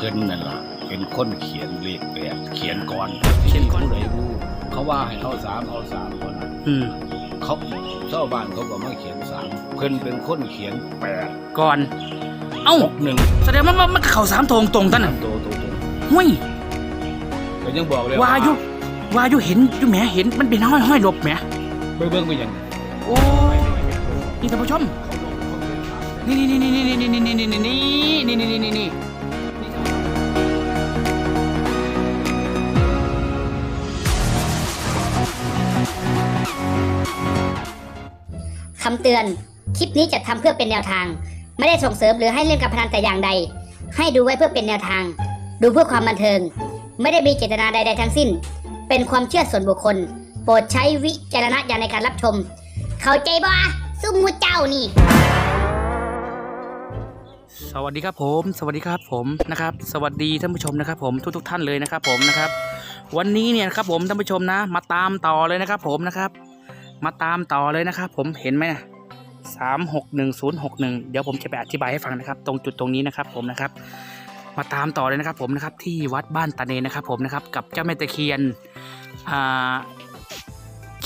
เพิ่นนั่นล่ะเป็นคนเขียนเลขแปดเขียนก่อนเขียนก่อน ผู้ใดรู้เขาว่าให้เอาสามเอาสามคนอืมเขาชาวบ้านเขาก็มาเขียนสามเพิ่นเป็นคนเขียนแปดก่อน เอ้า หกหนึ่งแสดงว่ามันมันเข่าสามตรงตรงกันน่ะโตโตโตห้วยก็ยังบอกเลยวายุวายุเห็นอยุแหมเห็นมันเป็นห้อยห้อยหลบแหมเบิ่งเบิ่งไปยังโอ้นี่ท่านผู้ชม นี่นี่นี่นี่นี่นี่นี่นี่นี่นี่นี่นี่นี่นี่ำเตือน คลิปนี้จะทำเพื่อเป็นแนวทาง ไม่ได้ส่งเสริมหรือให้เล่นการพนันแต่อย่างใด ให้ดูไว้เพื่อเป็นแนวทาง ดูเพื่อความบันเทิง ไม่ได้มีเจตนาใด ๆ ทั้งสิ้น เป็นความเชื่อส่วนบุคคล โปรดใช้วิจารณญาณในการรับชม เข้าใจบ่ซุ่มมูเจ้านี่สวัสดีครับผม สวัสดีครับผมนะครับ สวัสดีท่านผู้ชมนะครับผมทุกทุกๆท่านเลยนะครับผมนะครับ วันนี้เนี่ยครับผมท่านผู้ชมนะ มาตามต่อเลยนะครับผมนะครับ มาตามต่อเลยนะครับผมเห็นไหมนะสามหกหนึ่งศูนย์หกหนึ่งเดี๋ยวผมจะไปอธิบายให้ฟังนะครับ ตรงจุดตรงนี้นะครับผมนะครับ มาตามต่อเลยนะครับผมนะครับที่วัดบ้านตาเนนะครับ ผมนะครับกับเจ้าแม่ตะเคียนอ่า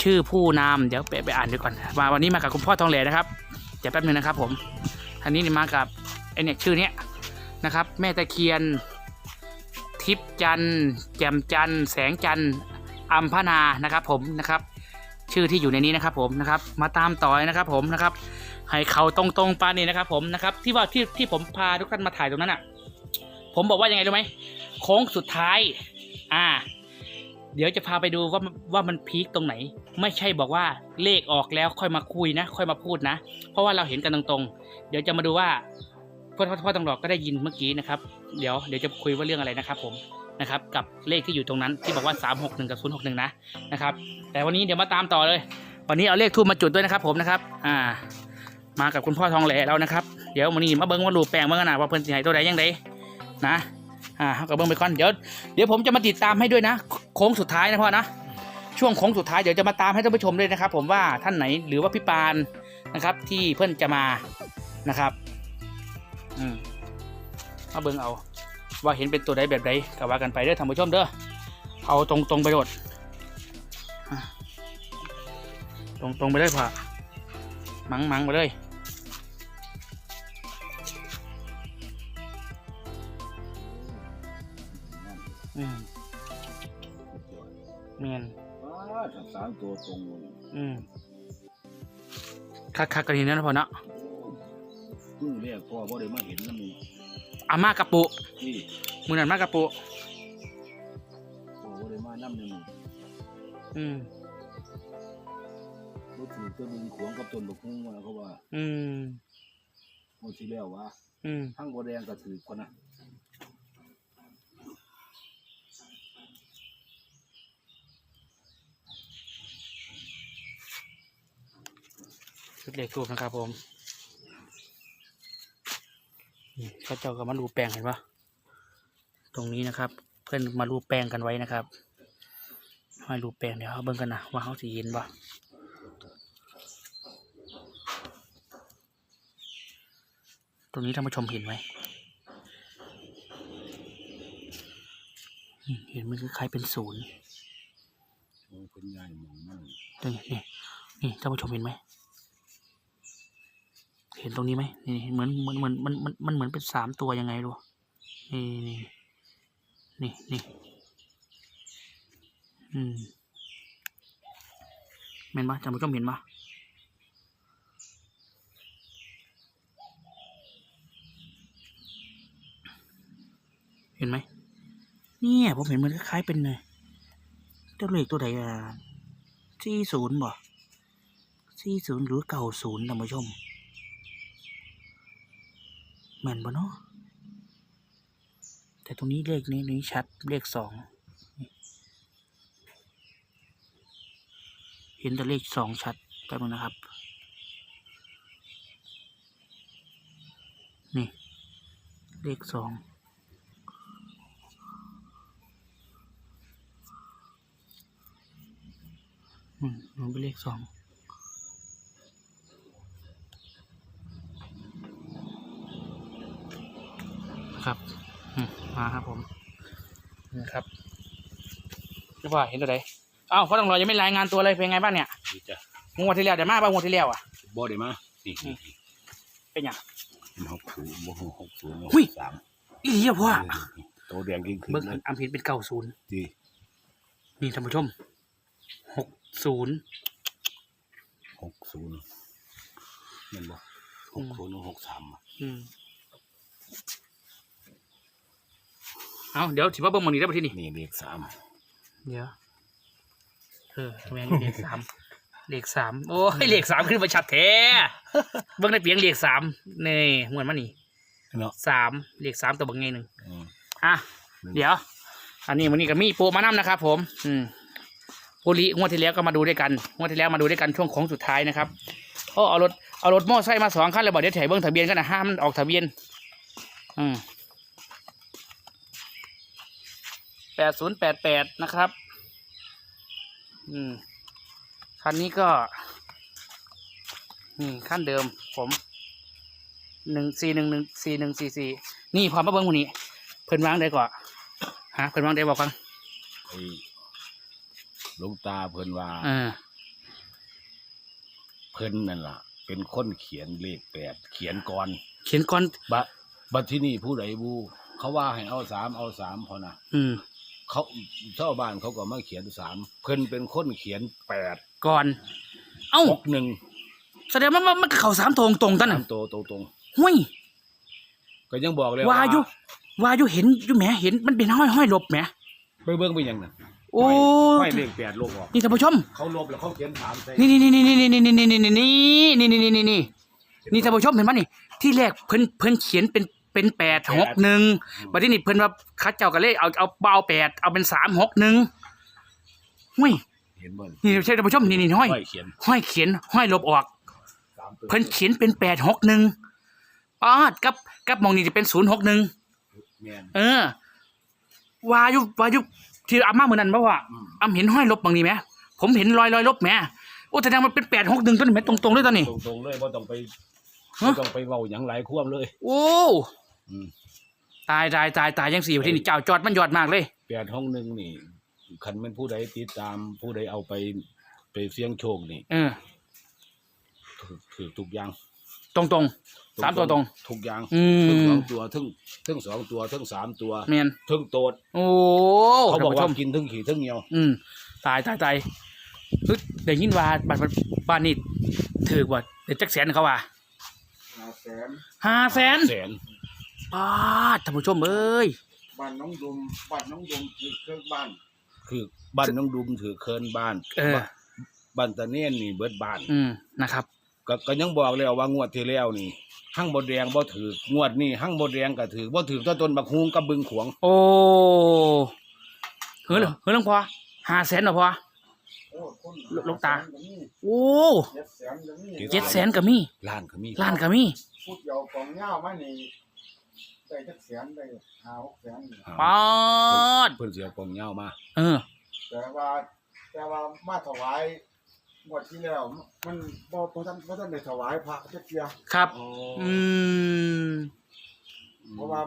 ชื่อผู้นามเดี๋ยวไปไปอ่านดูก่อนมาวันนี้มากับคุณพ่อทองเหลนะครับเดี๋ยวแป๊บนึงนะครับผมอันนี้มากับไอเนี่ยชื่อเนี้ยนะครับ แม่ตะเคียน ทิพจันแจ่มจันแสงจันอัมพนานะครับผมนะครับ ชื่อที่อยู่ในนี้นะครับผมนะครับมาตามต่อยนะครับผมนะครับให้เขาตรงๆปานนี้นะครับผมนะครับที่ว่าที่ที่ผมพาทุกท่านมาถ่ายตรงนั้นอะ ผมบอกว่ายังไงรู้ไหมโค้งสุดท้าย อ่า เดี๋ยวจะพาไปดูว่าว่ามันพีคตรงไหน ไม่ใช่บอกว่าเลขออกแล้วค่อยมาคุยนะ ค่อยมาพูดนะ เพราะว่าเราเห็นกันตรงๆ เดี๋ยวจะมาดูว่าพ่อพ่อพ่อตำรวจก็ได้ยินเมื่อกี้นะครับ เดี๋ยวเดี๋ยวจะคุยว่าเรื่องอะไรนะครับผม นะครับกับเลขที่อยู่ตรงนั้นที่บอกว่า 361 กับ 061 นะนะครับแต่วันนี้เดี๋ยวมาตามต่อเลย วันนี้เอาเลขทูบมาจุดด้วยนะครับผมนะครับอ่ามากับคุณพ่อทองแหล่แล้วนะครับเดี๋ยววันนี้มาเบิ้งว่ารูปแปลงเบิ้งกันนะว่าเพิ่นสิให้ตัวใดยังไงนะอ่าเขากับเบิ้งไปก่อนเดี๋ยวเดี๋ยวผมจะมาติดตามให้ด้วยนะ โค้งสุดท้ายนะพ่อนะช่วงโค้งสุดท้ายเดี๋ยวจะมาตามให้ท่านผู้ชมด้วยนะครับ ผมว่าท่านไหนหรือว่าพี่ปานนะครับ ที่เพื่อนจะมานะครับ อืมมาเบิ้งเอา ว่าเห็นเป็นตัวใดแบบใดก็ว่ากันไปเด้อท่านผู้ชมเด้อเอาตรงตรงๆไปโดดอะตรงตรงๆไปเลยพ่อมังมังๆไปเลยอืมเมียนว้าสามตัวตรงเลยอืมคักคักๆกันทีนั้นนะพ่อเนาะเพิ่งเรียกพ่อพ่อได้มาเห็นนั่นนี่ อามากระปุนี่มือนันมากระปุพ่อพ่อได้มานั่นนี่อืมรถถือต้นนึงขวงกับต้นบกหุ้งมาเขาว่าอืมโมสิแล้วว่าอืมทั้งบัวแดงก็ถือคนนะชุดเล็กทูบนะครับผมนี่ เขาเจ้าก็มารูปแปลงเห็นปะตรงนี้นะครับ เพื่อนมารูปแปลงกันไว้นะครับให้รูปแปลงเดี๋ยวเขาเบิ่งกันนะว่าเขาสีเห็นปะตรงนี้ท่านผู้ชมเห็นไหมอืมเห็นมันคล้ายๆเป็นศูนย์โอ้เป็นใหญ่หมองนั่นตรงนี้นี่นี่ท่านผู้ชมเห็นไหม เห็นตรงนี้ไหมนี่เหมือนเหมือนเหมือนมันมันมันเหมือนเป็นสามตัวยังไงดูนี่นี่นี่นี่อืมเห็นปะท่านผู้ชมเห็นปะเห็นไหมเนี่ยผมเห็นมันคล้ายๆเป็นไงเจ้าเลขตัวใดอะสี่ศูนย์บ่สี่ศูนย์หรือเก่าศูนย์ท่านผู้ชม แม่นบ่เนาะแต่ตรงนี้เลขนี้นี้ชัดเลขสองเห็นแต่เลขสองชัดแป๊บนึงนะครับ นี่ เลขสองอืมมันเป็นเลขสอง ครับอืมมาครับผมนี่ครับเรียกว่าเห็นตัวไหนอ้าวเพราะต้องรอยังไม่รายงานตัวเลยเป็นไงบ้างเนี่ยนี่จ้ะงวดที่แล้วเดี๋ยวมาบ้างงวดที่แล้วอะบ่ได้มานี่นี่นี่เป็นยังมันหกศูนย์บ่หกศูนย์หุ้ยสามอีเหี้ยพ่อตัวแดงยิ่งขึ้นเบิ้งนั่นอัมพินเป็นเก้าศูนย์ดีนี่ท่านผู้ชมหกศูนย์หกศูนย์แมันบ่หกศูนย์หกสามอะอืม เอาเดี๋ยวถือว่าเบิ้งมันนี้ได้ปะที่นี่นี่เลขสามเดี๋ยวเออแม่งเลขสามเลขสามโอ้ยเลขสามขึ้นมาชัดแท้เบิ้งในเปียงเลขสามนี่เหมือนมันนี่เนาะสามเลขสามตัวเบางไงหนึ่งอืมอะเดี๋ยว อันนี้วันนี้ก็มีโปรมานํนะครับ ผม อืมโปรลีงวดที่แล้วก็มาดูด้วยกันงวดที่แล้วมาดูด้วยกันช่วงของสุดท้ายนะครับโอ้เอารถเอารถมอไซค์มาสองคันเลยบอกเดี๋ยวถ่ายเบิ้งทะเบียนกันนะห้ามมันออกทะเบียน อืม แปดศูนย์แปดแปดนะครับ อืม คันนี้ก็นี่ขั้นเดิมผมหนึ่งสี่หนึ่งหนึ่งสี่หนึ่งสี่สี่นี่พอมาเบิ้งวันนี้ เพิ่นวางได้ก่อนฮะเพิ่นวางได้บอกกันไอ้หลวงตาเพิ่นว่าเออเพิ่นนั่นล่ะ เป็นคนเขียนเลขแปดเขียนก่อน เขียนก่อนบะบัดที่นี่ผู้ใดบูเขาว่าให้เอาสามเอาสามพอนะอืม เขาชาวบ้านเขาก็มาเขียนสามเพิ่นเป็นคนเขียนแปดก่อน เอ้าหกหนึ่งแสดงว่ามันมันก็เข้าสามตรงตรงตั้นสาน่ะมโตวตรงตรงห้วยๆก็ยังบอกเลยว่าอยู่ว่าอยู่เห็นอยู่แหมเห็นมันเป็นห้อยห้อยลบแหมไปเบิ่งไปหยังนั่นโอ้ห้อยเลขแปดลบออกนี่ท่านผู้ชม เขาลบแล้วเขาเขียนสามใส่นี่นี่นี่นี่นี่นี่นี่นี่นี่นี่นี่นี่นี่นี่นี่ท่านผู้ชมเห็นไหมนี่ที่แรกเพิ่นเพิ่นเขียนเป็น เป็นแปดหกหนึ่งบัดนี้นี่เพิ่นว่าคัดเจ้ากันเลยเอาเอาเบาแปดเอาเป็นสามหกหนึ่งห้วยเห็นบ่นี่ใช่ท่านผู้ชมนี่นี่ห้อยห้อยเขียน ห้อยเขียนห้อยลบออก สามตัวเพิ่นเขียนเป็นแปดหกหนึ่งปาดกับกับมองนี่จะเป็นศูนย์หกหนึ่งแม่น เออ วายุวายุที่อาม่าเหมือนนั้นปะวะอืมอำเห็นห้อยลบบางนี้ไหมผมเห็นรอยรอยลบแหมโอ้แสดงมันเป็นแปดหกหนึ่งต้นไหมตรงๆเลยตอนนี้ ตรงๆเลยบ่ต้องไปฮะ บ่ต้องไปเว้าหยังหลายควมเลย โอ้ อืมตายตายตายตายยังสี่ที่นี่เจ้าจอดมันยอดมากเลยแปดห้องหนึ่งนี่คันแมันผู้ใดติดตามผู้ใดเอาไปไปเสี่ยงโชคนี่เออถือถือทุกอย่างตรงตรงๆสามตัวตรง ทุกอย่างอืทั้งสมองตัวทั้งทั้งสองตัวทั้งสามตัวเมียนทั้งโตดโอ้เขาบอกท่ว่านผู้ชมกินทั้งขี่ทั้งเหนียวอืมตายตายตายเฮ้ยได้ยินว่าบ้านบ้านนี่ถือว่าเดี๋ยวจักแสนเขาว่าห้าแสนห้าแสนแสน ป้าดท่านผู้ชมเอ้ยบ้านน้องดุมบ้านน้องดุมคือเครื่องบ้านคือบ้านน้องดุมถือเคินบ้านเออ บ้านตะเนียนนี่เบิดบ้านอืมนะครับ ก็ก็ยังบอกแล้วว่างวดที่แล้วนี่หั่งบดแดงบ่ถืองวดนี่หั่งบดแดงก็ถือบ่ถือต้นต้นบักฮุงกับบึงขวงโอ้เฮ้ยเหรอเฮ้ยหลวงพ่อห้าแสนเหรอพ่อ โอ้คนลูกลูกตาห้แสนก็มีโอ้เจ็ดแสนก็มีเจ็ดแสนก็มีล้านก็มีล้านก็มีพูดเดียวกองเงามานี่ ได้เจ็ดแสนได้ห้าหกแสนนี่อ่าป้าดเพิ่นเสียกองเหย้ามาเออ แต่ว่า แต่ว่ามาถวายงวดที่แล้ว มันบ่บ่ทันบ่ทันได้ถวายพระเจ้าเกียครับอืม เพราะว่า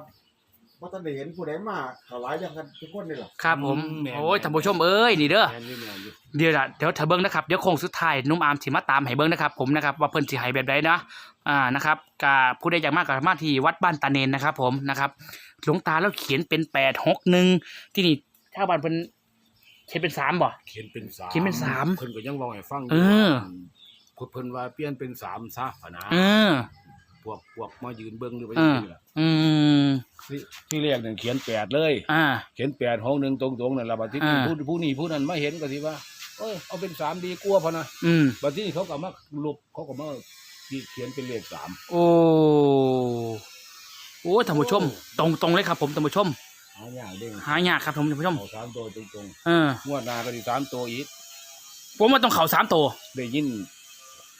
บ่ทันได้เห็นผู้ใดมาถวายอย่างกันทุกคนนี่ล่ะครับผมแม่นโอ้ยท่านผู้ชมเอ้ยนี่เด้อ แม่นอยู่แม่นอยู่เดี๋ยวละเดี๋ยวถ้าเบิ้งนะครับ เดี๋ยวโค้งสุดท้ายหนุ่มอาร์มสิมาตามให้เบิ้งนะครับ ผมนะครับ ว่าเพิ่นสิให้แบบใดนะ อ่านะครับกาผู้ใดอยากมากกับมาที่วัดบ้านตาเนนนะครับ ผมนะครับหลวงตาแล้วเขียนเป็นแปดหกหนึ่งที่นี่ชาวบ้านเพิ่นเขียนเป็นสามบ่ เขียนเป็นสามเขียนเป็นสามเพิ่นก็ยังเว้าให้ฟังยู่เออ ว่าเพิ่นว่าเปลี่ยนเป็นสามซะพะนะเออ พวกพวกมายืนเบิ่งหรือว่าเอจังอซี่ล่ะอืมที่ที่แรกนั่นเขียนแปดเลย อ่า เขียนแปดห้องหนึงตรงๆนั่นล่ะบัดที่อ่า ผู้ผู้นี้ผู้นั้นมาเห็นก็สิว่าเอ้ยเอาเป็นสามดีกว่าพะนะอืมบัดที่เขาก็มาลบเขาก็มา เขียนเป็นเลขสามโอ้ โอ้ท่านผู้ชม ตรงตรงเลยครับ ผมท่านผู้ชม หายากเด้งหายากครับผมท่านผู้ชม เอาสามตัวตรงเออ ๆงวดหน้าก็สิสามตัวอีกผมว่าต้องเข่าสามตัว ได้ยิน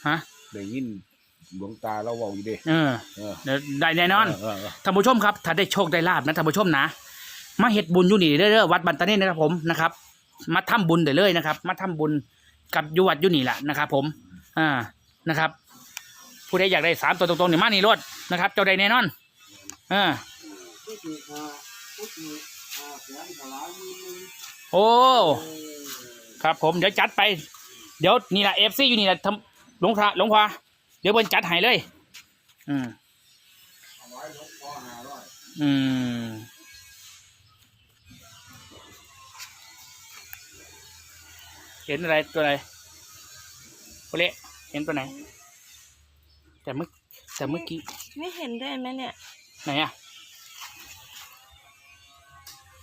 ฮะ ได้ยินหลวงตาเราเว้าอยู่เด้เออเออเดี๋ยวได้แน่นอนเออเออ ท่านผู้ชมครับ ถ้าได้โชคได้ลาบนะท่านผู้ชมนะ มาเฮ็ดบุญอยู่นี่เด้อๆวัดบันตาเน่นะครับผมนะครับ มาทำบุญได้เลยนะครับ มาทำบุญกับอยุวัดอยู่นี่แหละนะครับ ผม อ่านะครับ ผู้ใดอยากได้สามตัวตรงๆนี่มานี่รถนะครับ เจ้าใดแน่นอนอ่านี่คือห้าปุ๊บนี่อ่าโอ้ครับผมเดี๋ยวจัดไป เดี๋ยวนี่แหละเอฟซีอยู่นี่แหละทำหลวงพระหลวงพ่อเดี๋ยวเพิ่นจัดให้เลย อืมอืมเห็นอะไรตัวอะไรโอเละเห็นตัวไหน แต่เมื่อแต่เมื่อกี้ไม่เห็นได้ไหมเนี่ย ไหนอะ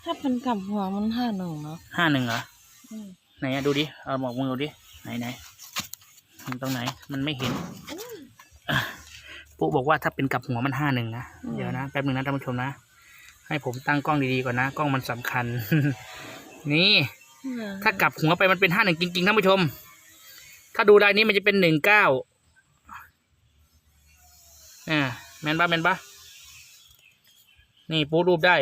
ถ้าเป็นกลับหัวมันห้าหนึ่งเนาะห้าหนึ่งเหรออืมไหนอะดูดิเอาหมอกมือดูดิไหนไหนมันตรงไหน มันไม่เห็นอะปุ๊บอกว่าถ้าเป็นกลับหัวมันห้าหนึ่งนะเดี๋ยวนะแป๊บหนึ่งนะท่านผู้ชมนะให้ผมตั้งกล้องดีๆก่อนนะกล้องมันสำคัญ นี่ ถ้ากลับหัวไปมันเป็นห้าหนึ่งจริงๆท่านผู้ชม ถ้าดูรายนี้มันจะเป็นหนึ่งเก้า อ่าแมนปะแมนปะนี่ปูรูปได้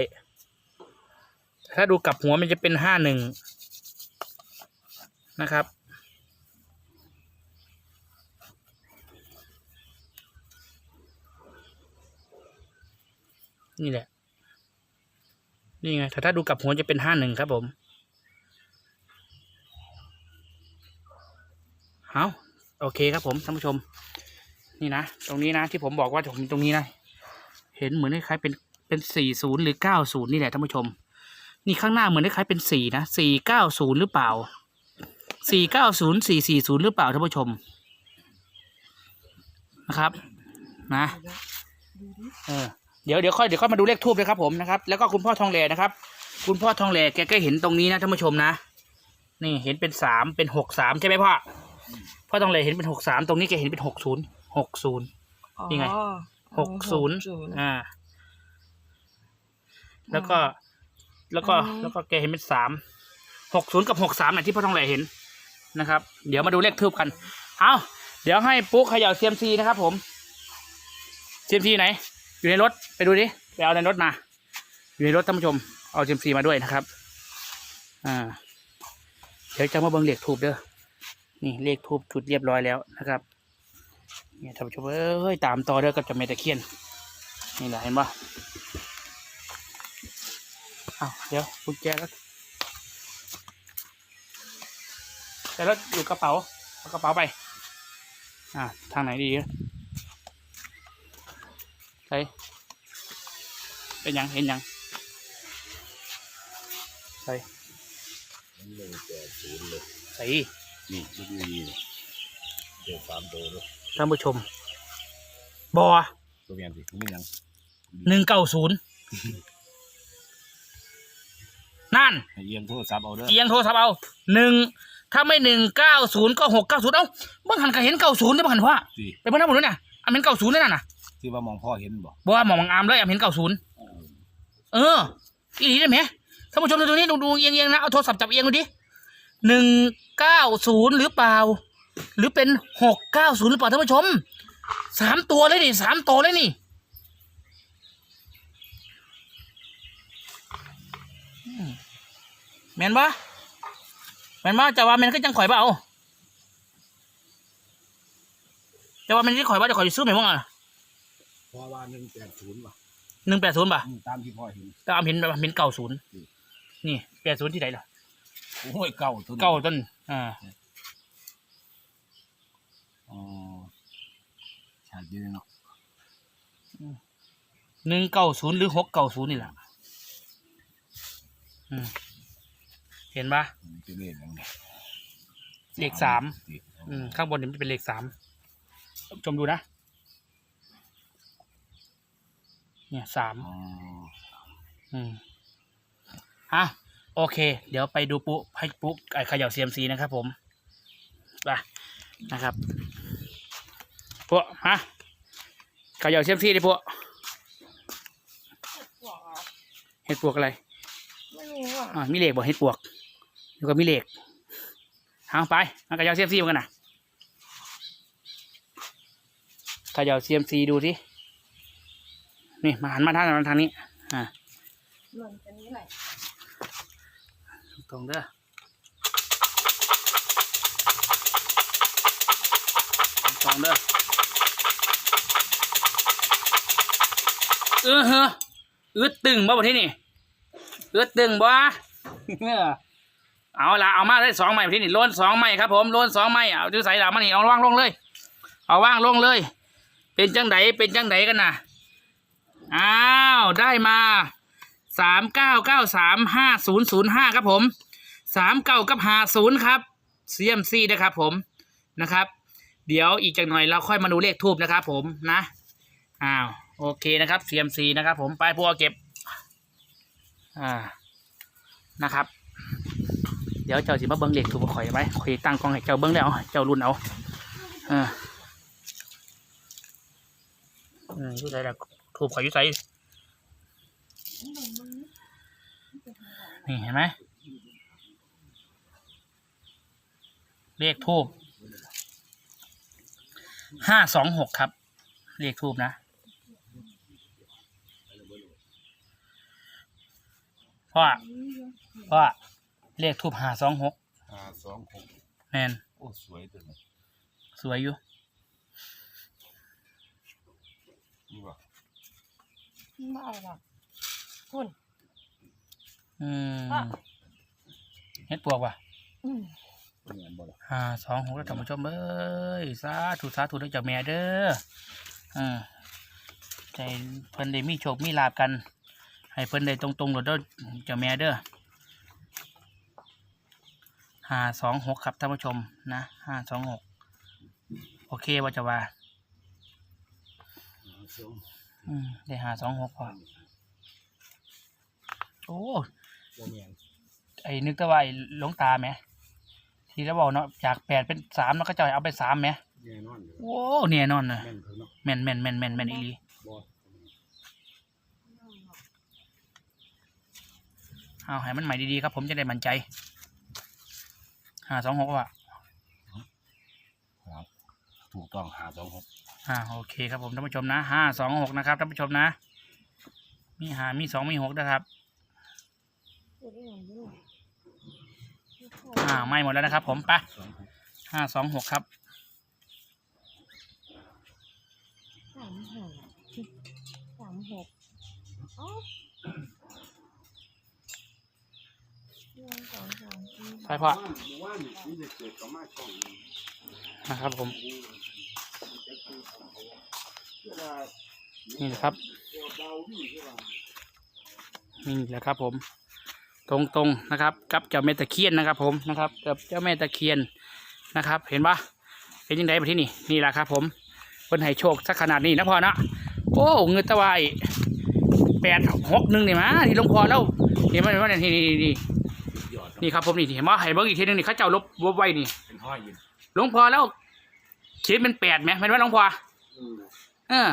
ถ้าดูกลับหัวมันจะเป็นห้าหนึ่งนะครับ นี่แหละ นี่ไง ถ้าถ้าดูกลับหัวจะเป็นห้าหนึ่งครับผมเอาโอเคครับผมท่านผู้ชม นี่นะ ตรงนี้นะที่ผมบอกว่าผมตรงนี้นะ เห็นเหมือนคล้ายเป็นเป็นสี่ศูนย์หรือเก้าศูนย์นี่แหละท่านผู้ชม นี่ข้างหน้าเหมือนคล้ายเป็นสี่นะสี่เก้าศูนย์หรือเปล่าสี่เก้าศูนย์สี่สี่ศูนย์หรือเปล่าท่านผู้ชมนะครับ นะเออเดี๋ยวเดี๋ยวค่อยเดี๋ยวค่อยมาดูเลขทูบเลยครับผมนะครับ แล้วก็คุณพ่อทองแหล่นะครับ คุณพ่อทองแหล่แกก็เห็นตรงนี้นะท่านผู้ชมนะ นี่เห็นเป็นสามเป็นหกสามใช่ไหมพ่อพ่อทองแหล่เห็นเป็นหกสามตรงนี้แกเห็นเป็นหกศูนย์ หกศูนย์นี่ไงอ๋อหกศูนย์60อ่า แล้วก็ แล้วก็อืมแล้วก็แกเห็นเป็นสามหกศูนย์กับหกสามเนี่ยที่พ่อทองแหล่เห็นนะครับ เดี๋ยวมาดูเลขทูบกัน เอาเดี๋ยวให้ปุ๊กเขย่าเซียมซีนะครับ ผมเซียมซีไหน อยู่ในรถไปดูดิไปเอาในรถมา อยู่ในรถท่านผู้ชม เอาเซียมซีมาด้วยนะครับ อ่า เดี๋ยวจะมาเบิ่งเลขทูบเด้อนี่เลขทูบจุดเรียบร้อยแล้วนะครับ เนี่ยท่านผู้ชมเอ้ยตามต่อเด้อกับเจะเมตะเคียนนี่แหละเห็นปะอ้าวเดี๋ยวกุญแจแล้วแต่แล้วอยู่กระเป๋าเอากระเป๋าไป อ่าทางไหนดีใช่เป็นหยังเห็นหยังใส่ใส่นี่ดูดีๆนี่เดี๋ยวสามตัวด้วย ท่านผู้ชมบอตัวเมียนสิไม่ยังหนึ่งเก้าศูนย์นั่นให้เอียงโทรศัพท์เอาเด้อเอียงโทรศัพท์เอาหนึ่งถ้าไม่หนึ่งเก้าศูนย์ก็หกเก้าศูนย์เอ้าบางหันก็เห็นเก้าศูนย์ได้บางหันว่าสิไปเบิ่งหน้าผมด้วยนะอามเห็นเก้าศูนย์ได้น่ะนะที่ว่ามองพ่อเห็นบ่บอกว่าหมองมังอามเลยอามเห็นเก้าศูนย์เอออีหลีได้ไหมท่านผู้ชมดูตรงนี้ดูดูเอียงเอียงๆนะเอาโทรศัพท์จับเอียงดูดิหนึ่งเก้าศูนย์หรือเปล่า หรือเป็นหกเก้าศูนย์หรือเปล่าท่านผู้ชมสามตัวเลยนี่สามตัวเลยนี่อืมแม่นปะแม่นปะจะว่าแม่นก็จังข่อยเปล่าจะว่าแม่นที่ข่อยว่าจะข่อยสิซื้อไหมมั้งอะพ่อว่าหนึ่งแปดศูนย์ว่ะหนึ่งแปดศูนย์ป่ะอืมตามที่พ่อเห็นแต่อามเห็นแบบเห็นเก้าศูนย์นี่แปดศูนย์ที่ไหนล่ะโอ้ยเก่าตัวนี้เก้าต้นอ่า อ๋อ ชาติเยอะเนาะหนึ่งเก้าศูนย์หรือหกเก้าศูนย์นี่แหละอืมเห็นปะมันเป็นเลขยังไงเลขสามสิอืมข้างบนนี่มันเป็นเลขสามชมดูนะ เนี่ยสามอ๋ออืมอะโอเค เดี๋ยวไปดูปุ๊ให้ปุ๊ไอ้เขย่าเซียมซีนะครับผมไปนะครับ ปุ๊ฮะเขย่าเซียมซีดิปุ๊เห็ดปวกอะไรไม่รู้อะอ่ามีเหล็กบอกเห็ดปวกแล้วก็มีเหล็กเอาไปมาเขย่าเซียมซีกันนะเขย่าเซียมซีดูสินี่มาหันมาทางทางนี้อ่าหมือนกันนี่แหละตรงเด้อตรงเด้อ เออเฮ้ออึดตึงบ่ประเทศนี่เลือดตึงบ่เอาละเอามาได้สองไม้ที่นี่โลนสองไม้ครับผมโลนสองไม้เอาดูใส่หลังมันนี่เอาว่างลงเลย เอาว่างลงเลย เป็นจังไดเป็นจังไดกันนะอ้าวได้มาสามเก้าเก้าสามห้าศูนย์ศูนย์ห้าครับผมสามเก้ากับห้าศูนย์ครับเซียมซีนะครับผมนะครับ เดี๋ยวอีกจักหน่อยเราค่อยมาดูเลขทูบนะครับผมนะอ้าว โอเคนะครับ CMC นะครับ ผมไปพวกเก็บ อ่านะครับ เดี๋ยวเจ้าสิมาเบิ้งเลขทูบข่อยไว้ข่อยตั้งกล้องให้เจ้าเบิ้งแล้วเจ้ารุ่นเอาอ่าอืมยุ่ใส่ละทูบข่อยยุ่ใส่นี่เห็นไหมเลขทูบห้าสองหกครับ เลขทูบนะ พ่อพ่อเลขทูบห้าสองหกห้าสองหกแมนโอ้สวยตัวนี้สวยอยู่นี่ว่ะไม่เอาหรอกคุณอืมอะเฮ็ดปวกว่ะอืมเป็นงานบ่ล่ะห้าสองหกแล้วท่านผู้ชมเอ้ยสาธุสาธุเด้อเจ้าแม่เด้ออ่าใจเพิ่นได้มีโชคมีลาบกัน ให้เพิ่นได้ตรงๆเด้อเจ้าแม่เด้อห้าสองหกครับท่านผู้ชมนะห้าสองหกโอเคว่าจะว่าห้าสองอืมได้หาสองหกพอโอ้บ่แม่นไอ้นึกแต่ว่าไอ้หลวงตาไหม ทีแล้วบอกเนาะจากแปดเป็นสามแล้วก็จะเอาไปสามไหมแน่นอนอยู่โอ้เนี่ยนอนนะแม่นเพิ่นเนาะแม่นแม่นแม่นแม่นแม่นอีหลี บ่ เอาให้มันใหม่ดีๆครับ ผมจะได้มั่นใจห้าสองหกว่ะครับถูกต้องห้าสองหกอ่าโอเคครับผมท่านผู้ชมนะห้าสองหกนะครับท่านผู้ชมนะ มีหามีสองมีหกนะครับเดี๋ยวได้เงินด้วยอ่าไม่หมดแล้วนะครับ ผมไปสองหกห้าสองหกครับสามหกสามหกอ๋อ หนึ่งสองสามสี่ไปพ่อหมู่บ้านนี่มีเด็กเกิดก็มาช่อนะครับผม นี่นะครับ นี่แหละครับผม ตรงๆนะครับ กับเจ้าแม่ตะเคียนนะครับ ผมนะครับกับเจ้าแม่ตะเคียนนะครับ เห็นปะเป็นยังไงมาที่นี่นี่แหละครับ ผมเพิ่นให้โชคสักขนาดนี้นะพ่อนะโอ้เงินตะวายแปดหกหนึ่งนี่มาที่หลวงพ่อแล้วเห็นไหมเห็นไหมนี่นี่ นี่ยอดนี่ครับผมนี่เห็นไหมให้เบิ้งอีกทีหนึงนี่เขาเจ้าลบลบไว้นี่เป็นห้อยยินหลวงพ่อแล้วเขียนเป็นแปดไหมเห็นไหมหลวงพ่ออืมเออ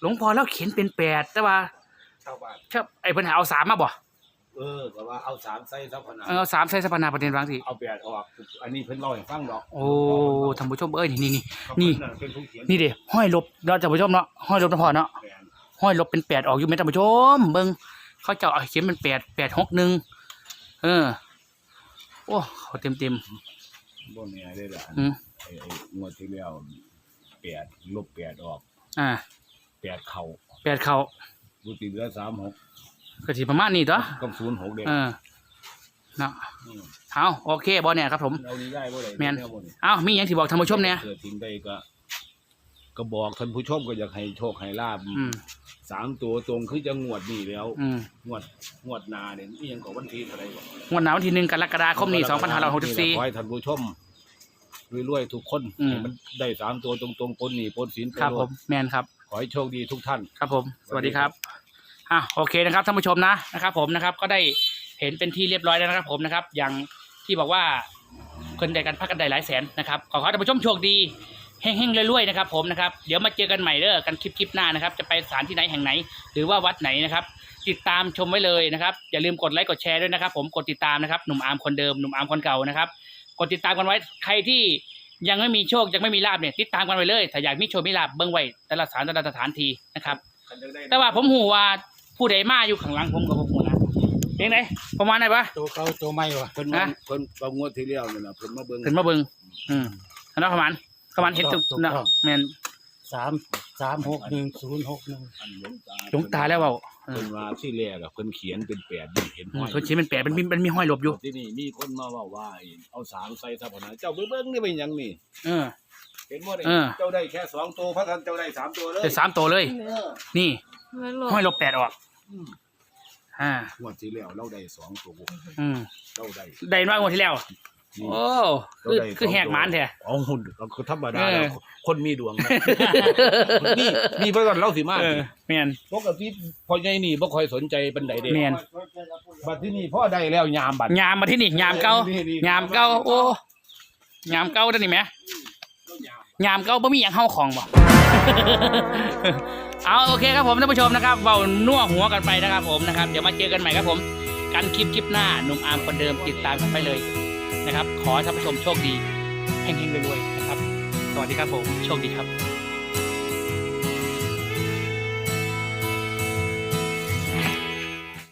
หลวงพ่อแล้วเขียนเป็นแปดแต่ว่าชาวบ้านชอบไอ้เพิ่นให้เอาสามมาบ่เออแต่ว่าเอาสามไส้ซับขนาดเออเอาสามใส่สปานาประเด็นบางทีเอาแปดออกอันนี้เพิ่นเล่าให้ฟังดอกโอ้ท่านผู้ชมเอ้ยนี่นี่นี่เขานี่เพิ่เป็นผู้เขียนนี่เด้ห้อยลบเราท่านผู้ชมเนาะห้อยลบนะพ่อเนาะแปดห้อยลบเป็นแปดออกอยู่ไหมท่านผู้ชมเบิ่งเขาเจ้าเอาเขียนเป็นแปดแปดหกหนึ่งเออโอ้เขาเต็มเต็มบ่แน่ได้ล่ะๆอืมไอ้ไอ้งวดที่แล้วแปดลบแปดออกอ่าแปดเข่าแปดเขาบุตรีเหลือสามหกก็สิประมาณนี้ตัวกับศูนย์หกเด็กเออเนาะเอาโอเคบอเนี่ยครับผมเอานี้ได้บ่ได้แม่นแบ่นี่เอามีอย่างที่บอกท่านผู้ชมเนี่ย เกิดทิ้งได้ก็ ก็บอกท่านผู้ชมก็อยากให้โชคให้ลาบอืมสามตัวตรงคือจะงวดนี่แล้วอืมงวดงวดหนาเนี่ยนี่ยังของวันที่อะไรบ่งวดหนาววันที่หนึ่งกรกฎาคมนี้สองพันห้าร้อยหกสิบสี่ ขอให้ท่านผู้ชมรวยๆทุกคนอืม ให้มันได้สามตัวตรงๆปนหนีปนสินไปครับโลผดมแมนครับ ขอให้โชคดีทุกท่าน ครับผมสวัสดีครับอะโอเคนะครับท่านผู้ชมนะนะครับ ผมนะครับก็ได้เห็นเป็นที่เรียบร้อยแล้วนะครับ ผมนะครับ อย่างที่บอกว่าคนใดกันพักกันได้หลายแสนนะครับขอให้ท่านผู้ชมโชคดี เฮงๆรวยๆนะครับผมนะครับเดี๋ยวมาเจอกันใหม่เด้อกันคลิปคลิปหน้านะครับ จะไปสถานที่ไหนแห่งไหน หรือว่าวัดไหนนะครับ ติดตามชมไว้เลยนะครับ อย่าลืมกดไลค์กดแชร์ด้วยนะครับ ผมกดติดตามนะครับหนุ่มอาร์มคนเดิมหนุ่มอาร์มคนเก่านะครับ กดติดตามกันไว้ใครที่ยังไม่มีโชคยังไม่มีลาบเนี่ยติดตามกันไว้เลยถ้าอยากมีโชคมีลาบเบิ้งไว้แต่ละสถานแต่ละสถานที่นะครับ แต่ว่าผมหูว่าผู้ใดมาอยู่ข้างหลังผมกับผมหูนะเพียงไหนประมาณไหนปะตัวเขาตัวไม่วะเพิ่นฮะมาเพิ่นเอางวดที่แล้วนี่นะเพิ่นมาเบิ่งเห็นมาเบิงอืมแล้วประมาณ ประมาณเห็นตุกถูกเนาะต้องแมนสามสามหกหนึ่งศูนย์หกหนึ่งอันหลวงตาหลวงตาแล้วเปล่าเอเพิ่อนว่าที่แรกอะเพิ่นเขียนเป็นแปดนี่เห็นอืห้มอยคนชี้เป็นแปดมันมีมันมีห้อยหลบอยู่ที่นี่มีคนมาเว่าว่าเอาสางใส่ทัพนะเจ้าไปเบิ่งนี่เป็นหยังนี่เออเห็นบ่ได้เออเจ้าได้แค่สองตัวพระท่านเจ้าได้สามตัวเลยได้สามตัวเลยเออนี่มันหลบห้อยหลบแปดออกอืมอ่างวดที่แล้วเราได้สองตัวอืมเราได้ได้น้อยกว่าที่แล้วนี่ โอ้คือคือแหกหมานแท้เอาหุ่นเราคือธรรมดาเออแล้วคนมีดวงนะนี่นี่พระท่านเล่าสิมาเออแม่นปกติพ่อใหญ่นี่บ่ค่อยสนใจปานใดเด้แม่นบัดที่นี่พ่อได้แล้วยามบัดยามมาที่นี่ยามเก่านี่ๆยามเก่าโอ้ยามเก่าเด้อนี่แหมยามเก่าบ่มีหยังเฮาของบ่เอาโอเคครับผมท่านผู้ชมนะครับเบานัวหัวกันไปนะครับผมนะครับ เดี๋ยวมาเจอกันใหม่ครับผม กันคลิปคลิปหน้าหนุ่มอาร์มคนเดิมติดตามกันไปเลย นะครับ ขอให้ท่านผู้ชมโชคดีเฮงๆรวยๆนะครับ สวัสดีครับผม โชคดีครับ